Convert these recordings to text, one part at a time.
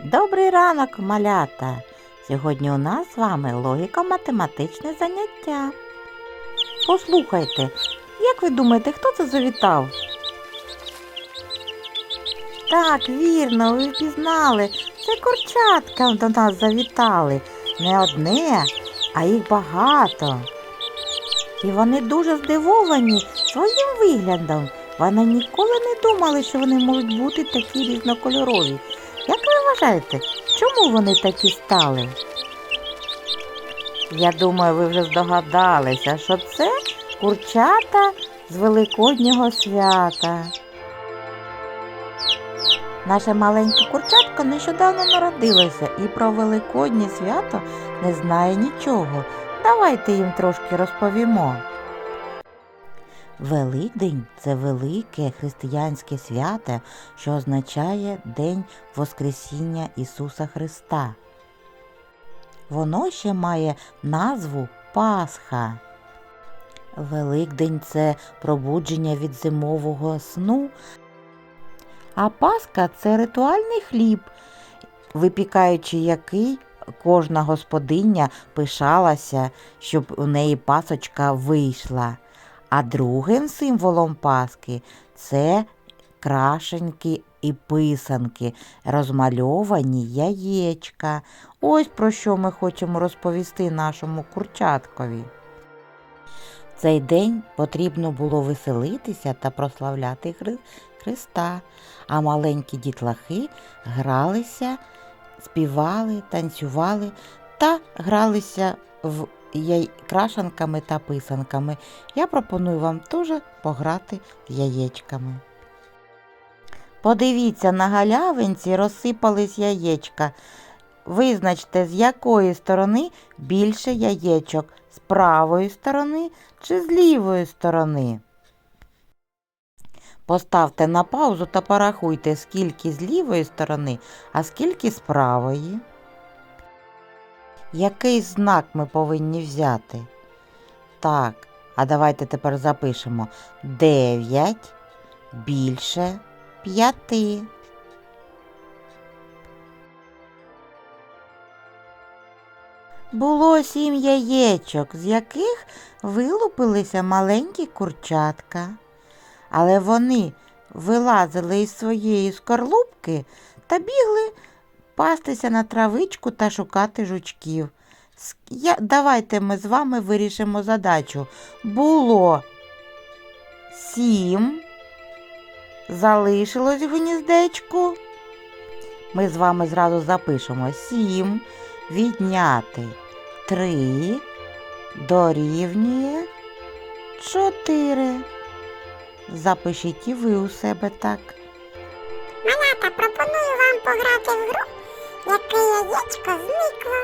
Добрий ранок, малята! Сьогодні у нас з вами логіко-математичне заняття. Послухайте, як ви думаєте, хто це завітав? Так, вірно, ви впізнали. Це курчатка до нас завітали. Не одне, а їх багато. І вони дуже здивовані своїм виглядом. Вони ніколи не думали, що вони можуть бути такі різнокольорові. Вважаєте, чому вони такі стали? Я думаю, ви вже здогадалися, що це курчата з Великоднього свята. Наша маленька курчатка нещодавно народилася і про Великоднє свято не знає нічого. Давайте їм трошки розповімо. Великдень це велике християнське свято, що означає День Воскресіння Ісуса Христа. Воно ще має назву Пасха. Великдень це пробудження від зимового сну, а Пасха це ритуальний хліб, випікаючи який кожна господиня пишалася, щоб у неї пасочка вийшла. А другим символом Пасхи це крашенки і писанки, розмальовані яєчка. Ось про що ми хочемо розповісти нашому курчаткові. Цей день потрібно було веселитися та прославляти Хри- Христа, а маленькі дітлахи гралися, співали, танцювали та гралися в яй... та писанками. Я пропоную вам теж пограти яєчками. Подивіться, на галявинці розсипались яєчка. Визначте, з якої сторони більше яєчок, з правої сторони чи з лівої сторони. Поставте на паузу та порахуйте, скільки з лівої сторони, а скільки з правої. Який знак ми повинні взяти? Так, а давайте тепер запишемо 9 більше 5. Було сім яєчок, з яких вилупилися маленькі курчатка. Але вони вилазили із своєї скорлупки та бігли пастися на травичку та шукати жучків. Я, давайте ми з вами вирішимо задачу. Було сім, залишилось гніздечку. Ми з вами зразу запишемо сім, відняти три, дорівнює чотири. Запишіть і ви у себе так. Малята, пропоную вам пограти в гру, яке яєчко зникло.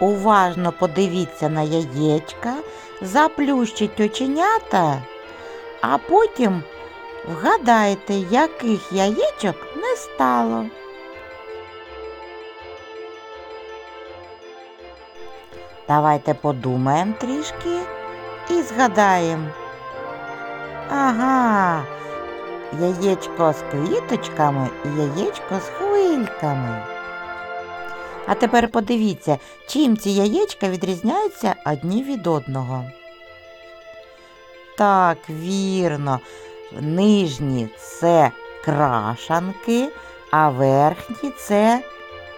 Уважно подивіться на яєчка, заплющіть оченята, а потім вгадайте, яких яєчок не стало. Давайте подумаємо трішки і згадаємо. Ага, яєчко з квіточками і яєчко з хвильками. А тепер подивіться, чим ці яєчка відрізняються одні від одного. Так, вірно, нижні це крашанки, а верхні це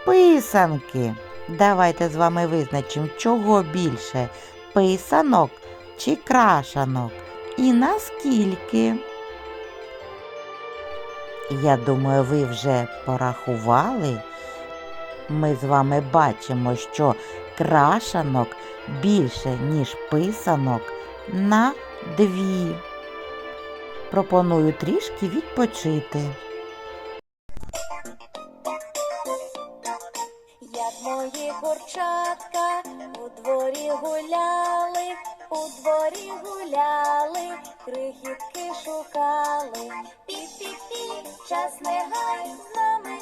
писанки. Давайте з вами визначимо, чого більше писанок чи крашанок і наскільки. Я думаю, ви вже порахували. Ми з вами бачимо, що крашанок більше, ніж писанок на дві. Пропоную трішки відпочити. Як мої курчатка у дворі гуляли, у дворі гуляли, крихітки шукали. Пі-пі-пі, час не гай, з нами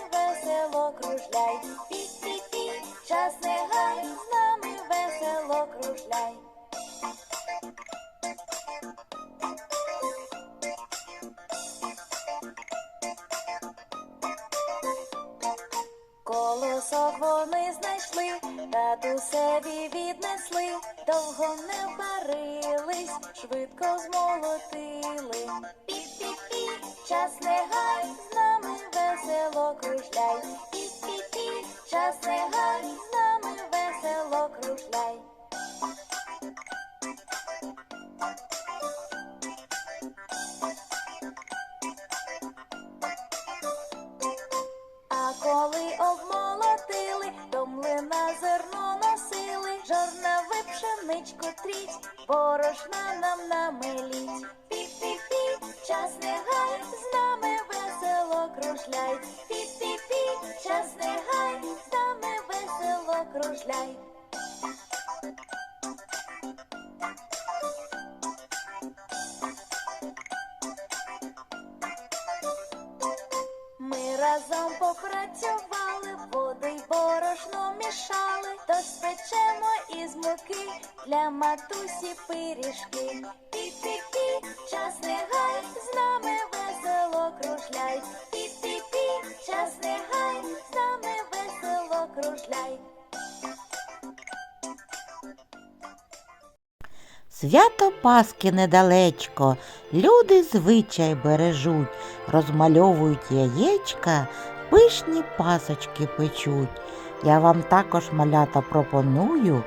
кружляй. Пі-пі-пі, час не гай, з нами весело кружляй. пасок вони знайшли, татусеві віднесли, довго не варились, швидко змолотили. Пі-пі-пі, час не гай, з нами весело кружляй. Час не гай, з нами весело кружляй. А коли обмолотили, до млина зерно носили, жорнави пшеничку тріть, борошна нам намеліть. Пі-пі-пі, час не гай, з нами весело кружляй. Пі-пі-пі, час не гай, весело. Ми разом попрацювали, води й борошно мішали, тож спечемо із муки для матусі пиріжки. Пі-пі-пі, час не гай, з нами весело кружляй. Пі-пі-пі, час не гай, з нами весело кружляй. Свято Паски недалечко, люди звичай бережуть, розмальовують яєчка, пишні пасочки печуть. Я вам також малята пропоную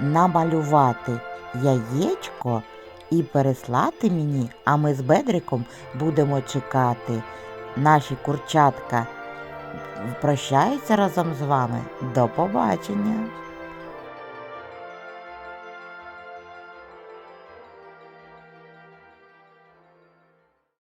намалювати яєчко і переслати мені, а ми з Бедриком будемо чекати. Наші курчатка прощаються разом з вами. До побачення!